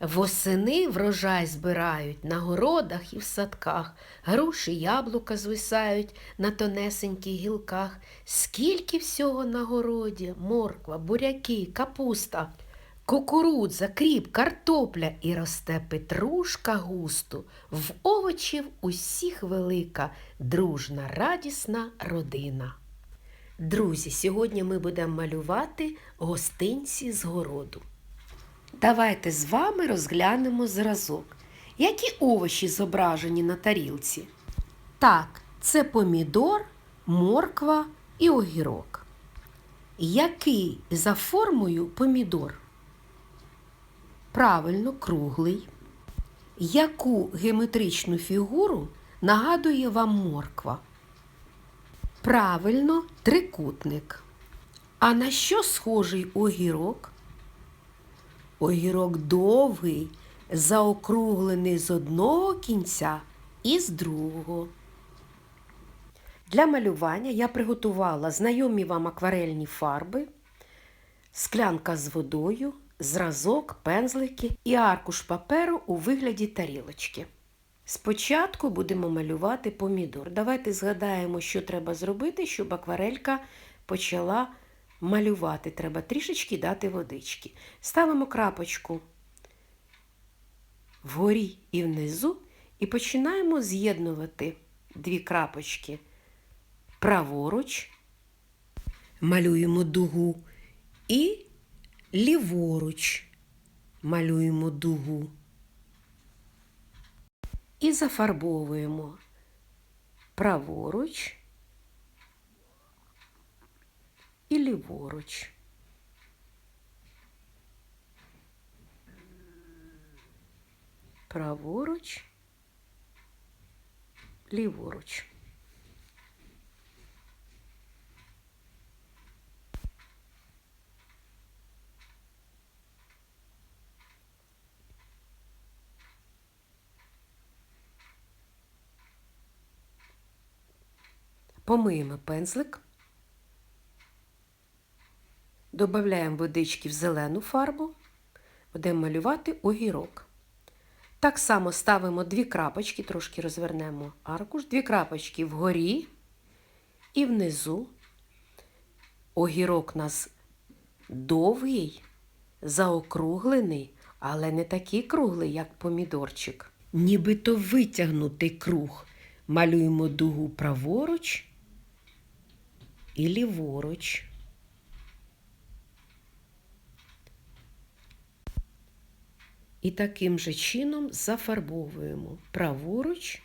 Восени врожай збирають на городах і в садках, груші, яблука звисають на тонесеньких гілках. Скільки всього на городі, морква, буряки, капуста, кукурудза, кріп, картопля і росте петрушка густо, в овочів усіх велика, дружна, радісна родина. Друзі, сьогодні ми будемо малювати гостинці з городу. Давайте з вами розглянемо зразок. Які овочі зображені на тарілці? Так, це помідор, морква і огірок. Який за формою помідор? Правильно, круглий. Яку геометричну фігуру нагадує вам морква? Правильно, трикутник. А на що схожий огірок? Огірок довгий, заокруглений з одного кінця і з другого. Для малювання я приготувала знайомі вам акварельні фарби, склянка з водою, зразок, пензлики і аркуш паперу у вигляді тарілочки. Спочатку будемо малювати помідор. Давайте згадаємо, що треба зробити, щоб акварелька почала малювати. Треба трішечки дати водички. Ставимо крапочку вгорі і внизу і починаємо з'єднувати дві крапочки праворуч, малюємо дугу і ліворуч малюємо дугу. І зафарбовуємо праворуч і ліворуч. Праворуч, ліворуч. Помиємо пензлик. Добавляємо водички в зелену фарбу, будемо малювати огірок. Так само ставимо дві крапочки, трошки розвернемо аркуш, дві крапочки вгорі і внизу. Огірок у нас довгий, заокруглений, але не такий круглий, як помідорчик. Нібито витягнутий круг. Малюємо дугу праворуч і ліворуч. І таким же чином зафарбовуємо праворуч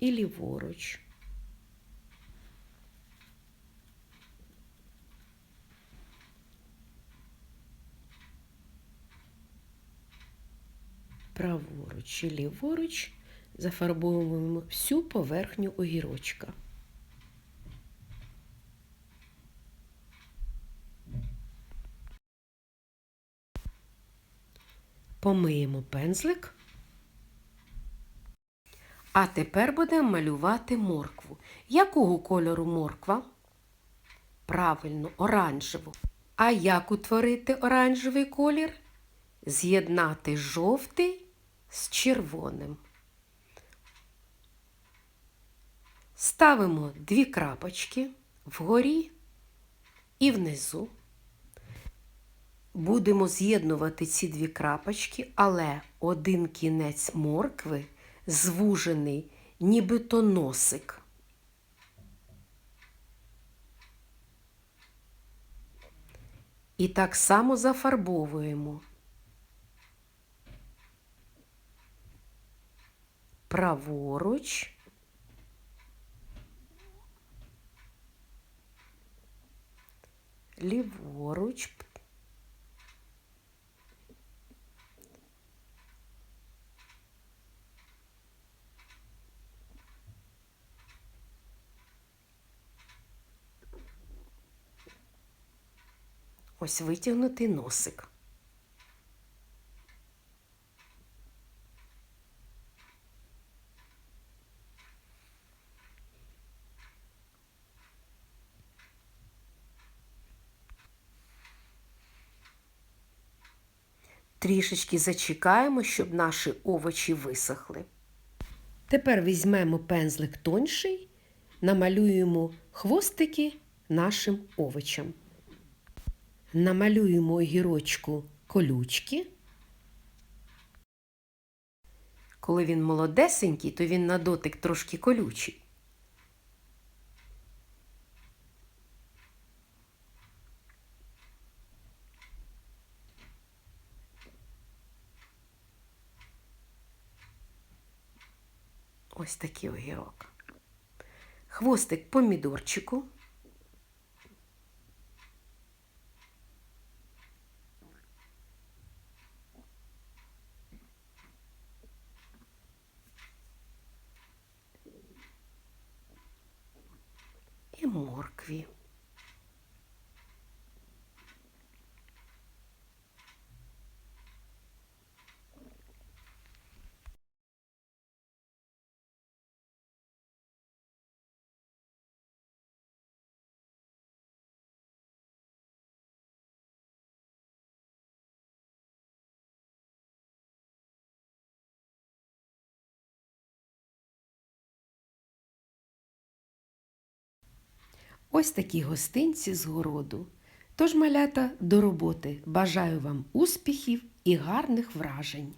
і ліворуч. Праворуч і ліворуч зафарбовуємо всю поверхню огірочка. Помиємо пензлик. А тепер будемо малювати моркву. Якого кольору морква? Правильно, оранжеву. А як утворити оранжевий колір? З'єднати жовтий з червоним. Ставимо дві крапочки вгорі і внизу. Будемо з'єднувати ці дві крапочки, але один кінець моркви звужений, нібито носик. І так само зафарбовуємо праворуч. Ліворуч. Ось витягнутий носик. Трішечки зачекаємо, щоб наші овочі висохли. Тепер візьмемо пензлик тонший, намалюємо хвостики нашим овочам. Намалюємо огірочку колючки. Коли він молодесенький, то він на дотик трошки колючий. Ось такий огірок. Хвостик помідорчику. І моркві. Ось такі гостинці з городу. Тож, малята, до роботи. Бажаю вам успіхів і гарних вражень.